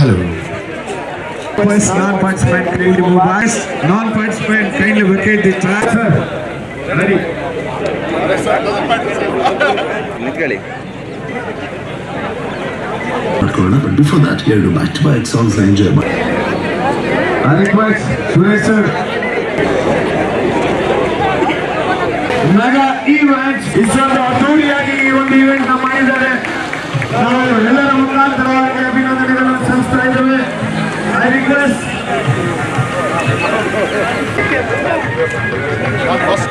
Hello. First non-participant kindly move back. Non-participant kindly vacate the track. Sir, ready. ನಿಂತ್ಕೊಳ್ಳಿ ಮಾಡ್ಕೊಳ್ಳೋಣ but before that ಎರಡು back to back songs enjoy ಮಾಡಿ I request Suresh sir. Mega events ಇಷ್ಟೊಂದು ಅದ್ದೂರಿಯಾಗಿ ಈ ಒಂದು event ನ ಮಾಡಿದ್ದಾರೆ ನಾವು ಎಲ್ಲರ ಮುಖಾಂತರವಾಗಿ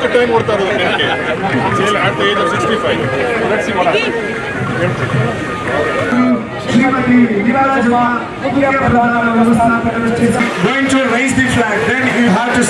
ನಾನು ಫಸ್ಟ್ ಟೈಮ್ ಓಡ್ತಾ ಇರೋದು cricket sale at the age of sixty five Shrimati Virajamma ಮುಖ್ಯ ಪ್ರಧಾನ ವ್ಯವಸ್ಥಾಪಕರು going to raise the flag then you have to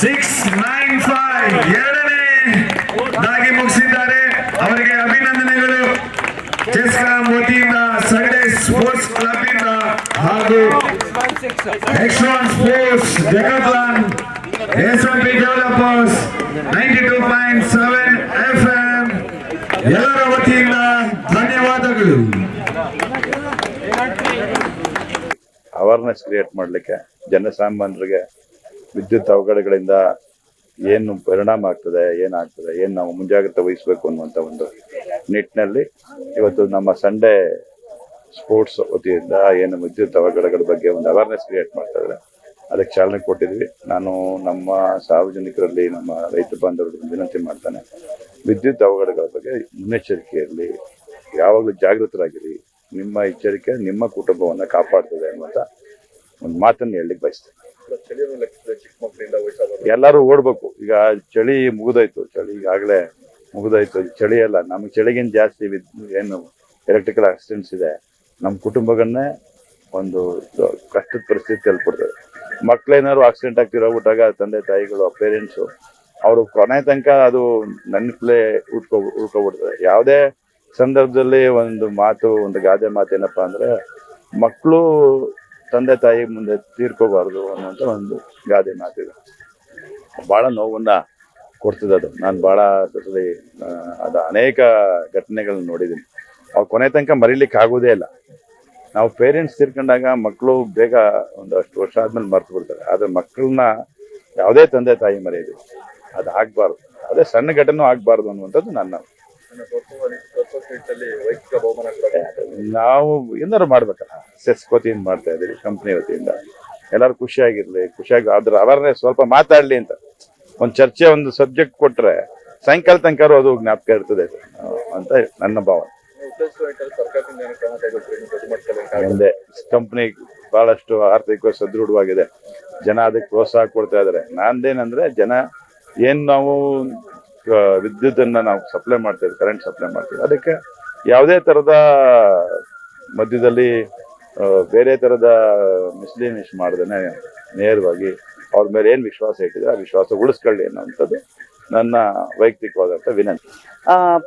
six nine five ಎರಡನೇ ದಾಗಿ ಮುಗಿಸಿದ್ದಾರೆ. ಅವರಿಗೆ ಅಭಿನಂದನೆಗಳು. ಚೆಸ್ಕಾಂ ವತಿಯಿಂದ ಸಗಡೆ ಸ್ಪೋರ್ಟ್ಸ್ ಕ್ಲಬ್ ಇಂದ ಹಾಗೂ ಎಕ್ಸ್ಟ್ರಾನ್ sports ಜಗತ್ಲಾನ್ S M P developers ninety two ಎಲ್ಲರ ಧನ್ಯವಾದಗಳು. ಅವೇರ್ನೆಸ್ ಕ್ರಿಯೇಟ್ ಮಾಡಲಿಕ್ಕೆ ಜನಸಾಮಾನ್ಯರಿಗೆ ವಿದ್ಯುತ್ ಅವಘಡಗಳಿಂದ ಏನು ಪರಿಣಾಮ ಆಗ್ತದೆ, ಏನಾಗ್ತದೆ, ಏನು ನಾವು ಮುಂಜಾಗ್ರತೆ ವಹಿಸಬೇಕು ಅನ್ನುವಂಥ ಒಂದು ನಿಟ್ಟಿನಲ್ಲಿ ಇವತ್ತು ನಮ್ಮ ಸಂಡೇ ಸ್ಪೋರ್ಟ್ಸ್ ವತಿಯಿಂದ ಏನು ವಿದ್ಯುತ್ ಅವಘಡಗಳ ಬಗ್ಗೆ ಒಂದು ಅವೇರ್ನೆಸ್ ಕ್ರಿಯೇಟ್ ಮಾಡ್ತಾ ಇದ್ದಾರೆ. ಅದಕ್ಕೆ ಚಾಲನೆ ಕೊಟ್ಟಿದ್ವಿ. ನಾನು ನಮ್ಮ ಸಾರ್ವಜನಿಕರಲ್ಲಿ, ನಮ್ಮ ರೈತ ಬಾಂಧವರಲ್ಲಿ ವಿನಂತಿ ಮಾಡ್ತಾನೆ. ವಿದ್ಯುತ್ ಅವಘಡಗಳ ಬಗ್ಗೆ ಮುನ್ನೆಚ್ಚರಿಕೆ ಇರಲಿ ಯಾವಾಗಲೂ ಜಾಗೃತರಾಗಿರಿ. ನಿಮ್ಮ ಎಚ್ಚರಿಕೆ ನಿಮ್ಮ ಕುಟುಂಬವನ್ನು ಕಾಪಾಡ್ತದೆ ಅನ್ನುವಂಥ ಒಂದು ಮಾತನ್ನು ಹೇಳಲಿಕ್ಕೆ ಬಯಸ್ತೇನೆ. ಎಲ್ಲರೂ ಓಡ್ಬೇಕು. ಈಗ ಚಳಿ ಮುಗಿದೋಯ್ತು. ಚಳಿ ಈಗಾಗಲೇ ಮುಗಿದೋಯ್ತು. ಚಳಿ ಅಲ್ಲ ನಮಗೆ ಚಳಿಗಿಂತ ಜಾಸ್ತಿ ಏನು ಎಲೆಕ್ಟ್ರಿಕಲ್ ಆಕ್ಸಿಡೆಂಟ್ಸ್ ಇದೆ. ನಮ್ಮ ಕುಟುಂಬಗಳನ್ನೇ ಒಂದು ಕಷ್ಟದ ಪರಿಸ್ಥಿತಿ ತಲುಪಿಡ್ತದೆ ಮಕ್ಕಳೇನಾದ್ರು ಆಕ್ಸಿಡೆಂಟ್ ಆಗ್ತಿರೋಗ್ಬಿಟ್ಟಾಗ ತಂದೆ ತಾಯಿಗಳು ಪೇರೆಂಟ್ಸು ಅವರು ಕೊನೆ ತನಕ ಅದು ನೆನಪಲ್ಲೇ ಉಟ್ಕೊ ಉಳ್ಕೊಬಿಡ್ತದೆ ಯಾವುದೇ ಸಂದರ್ಭದಲ್ಲಿ ಒಂದು ಮಾತು ಒಂದು ಗಾದೆ ಮಾತು ಏನಪ್ಪ ಅಂದ್ರೆ ಮಕ್ಕಳು ತಂದೆ ತಾಯಿ ಮುಂದೆ ತೀರ್ಕೋಬಾರ್ದು ಅನ್ನುವಂಥ ಒಂದು ಗಾದೆ ಮಾತಿದೆ. ಭಾಳ ನೋವನ್ನು ಕೊಡ್ತದೆ ಅದು ನಾನು ಭಾಳ ಅದರಲ್ಲಿ ಅದು ಅನೇಕ ಘಟನೆಗಳನ್ನ ನೋಡಿದ್ದೀನಿ. ಅವ್ರು ಕೊನೆ ತನಕ ಮರಿಲಿಕ್ಕೆ ಆಗೋದೇ ಇಲ್ಲ. ನಾವು ಪೇರೆಂಟ್ಸ್ ತೀರ್ಕೊಂಡಾಗ ಮಕ್ಕಳು ಬೇಗ ಒಂದಷ್ಟು ವರ್ಷ ಆದಮೇಲೆ ಮರೆತು ಬಿಡ್ತಾರೆ. ಆದರೆ ಮಕ್ಕಳನ್ನ ಯಾವುದೇ ತಂದೆ ತಾಯಿ ಮರೆಯೋದು ಅದು ಆಗಬಾರ್ದು ಅದೇ ಸಣ್ಣ ಘಟನೆ ಆಗಬಾರ್ದು ಅನ್ನುವಂಥದ್ದು ನನ್ನ ನಾವು ಏನಾದ್ರು ಮಾಡ್ಬೇಕಲ್ಲ. ಸೆಸ್ ವತಿಯಿಂದ ಮಾಡ್ತಾ ಇದ್ದೀವಿ ಕಂಪ್ನಿ ವತಿಯಿಂದ. ಎಲ್ಲರೂ ಖುಷಿಯಾಗಿರ್ಲಿ ಖುಷಿಯಾಗಿ ಅದ್ರ ಅವೇರ್ನೆಸ್ ಸ್ವಲ್ಪ ಮಾತಾಡ್ಲಿ ಅಂತ. ಒಂದು ಚರ್ಚೆ ಒಂದು ಸಬ್ಜೆಕ್ಟ್ ಕೊಟ್ರೆ ಸಾಯಂಕಾಲ ತನಕ ಅದು ಜ್ಞಾಪಕ ಇರ್ತದೆ. ಅಂತ ನನ್ನ ಭಾವನೆ. ಮುಂದೆ ಕಂಪ್ನಿ ಬಹಳಷ್ಟು ಆರ್ಥಿಕ ಸದೃಢವಾಗಿದೆ. ಜನ ಅದಕ್ಕೆ ಪ್ರೋತ್ಸಾಹ ಕೊಡ್ತಾ ಇದಾರೆ ನಾಂದೇನಂದ್ರೆ ಜನ ಏನ್ ನಾವು ವಿದ್ಯುತ್ತನ್ನ ನಾವು ಸಪ್ಲೈ ಮಾಡ್ತೇವೆ ಕರೆಂಟ್ ಸಪ್ಲೈ ಮಾಡ್ತೇವೆ ಅದಕ್ಕೆ ಯಾವುದೇ ತರದ ಮಧ್ಯದಲ್ಲಿ ಬೇರೆ ತರದ ಮಿಸ್ಲಿನಿಸ್ ಮಾಡ್ದೇನೆ ನೇರವಾಗಿ ಅವ್ರ ಮೇಲೆ ಏನ್ ವಿಶ್ವಾಸ ಇಟ್ಟಿದ್ರೆ ಆ ವಿಶ್ವಾಸ ಉಳಿಸ್ಕೊಳ್ಳಿ ಅನ್ನೋಂಥದ್ದು ನನ್ನ ವೈಯಕ್ತಿಕವಾದಂತ ವಿನಂತಿ.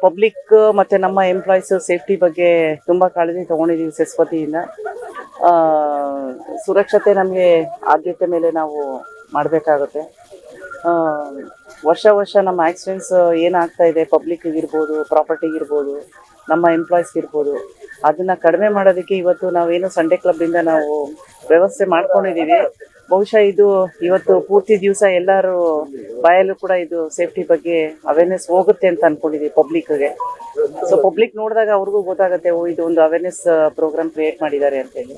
ಪಬ್ಲಿಕ್ ಮತ್ತೆ ನಮ್ಮ ಎಂಪ್ಲಾಯೀಸ್ ಸೇಫ್ಟಿ ಬಗ್ಗೆ ತುಂಬ ಕಾಳಜಿ ತಗೊಂಡಿದ್ದೀವಿ ಸೆಸ್ಪತಿಯಿಂದ ಸುರಕ್ಷತೆ ನಮಗೆ ಆದ್ಯತೆ ಮೇಲೆ ನಾವು ಮಾಡಬೇಕಾಗುತ್ತೆ. ವರ್ಷ ವರ್ಷ ನಮ್ಮ ಆಕ್ಸಿಡೆಂಟ್ಸ್ ಏನಾಗ್ತಾ ಇದೆ? ಪಬ್ಲಿಕ್ಗೆ ಇರ್ಬೋದು ಪ್ರಾಪರ್ಟಿಗೆ ಇರ್ಬೋದು ನಮ್ಮ ಎಂಪ್ಲಾಯ್ಸ್ ಇರ್ಬೋದು ಅದನ್ನ ಕಡಿಮೆ ಮಾಡೋದಕ್ಕೆ ಇವತ್ತು ನಾವೇನು ಸಂಡೇ ಕ್ಲಬ್ಬಿಂದ ನಾವು ವ್ಯವಸ್ಥೆ ಮಾಡ್ಕೊಂಡಿದ್ದೀವಿ. ಬಹುಶಃ ಇದು ಇವತ್ತು ಪೂರ್ತಿ ದಿವಸ ಎಲ್ಲರೂ ಬಾಯಲ್ಲೂ ಕೂಡ ಇದು ಸೇಫ್ಟಿ ಬಗ್ಗೆ ಅವೇರ್ನೆಸ್ ಹೋಗುತ್ತೆ ಅಂತ ಅನ್ಕೊಂಡಿದೀವಿ ಪಬ್ಲಿಕ್ಗೆ ಸೊ ಪಬ್ಲಿಕ್ ನೋಡಿದಾಗ ಅವ್ರಿಗೂ ಗೊತ್ತಾಗುತ್ತೆ, ಓ, ಇದು ಒಂದು ಅವೇರ್ನೆಸ್ ಪ್ರೋಗ್ರಾಮ್ ಕ್ರಿಯೇಟ್ ಮಾಡಿದ್ದಾರೆ ಅಂತೇಳಿ.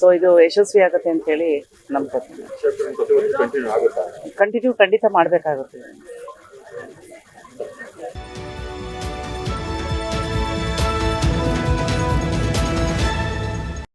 ಸೊ ಇದು ಯಶಸ್ವಿ ಆಗುತ್ತೆ ಅಂತ ಅಂತೇಳಿ ನಂಬ್ಕೊತೀನಿ. ಕಂಟಿನ್ಯೂ ಖಂಡಿತ ಮಾಡಬೇಕಾಗುತ್ತೆ.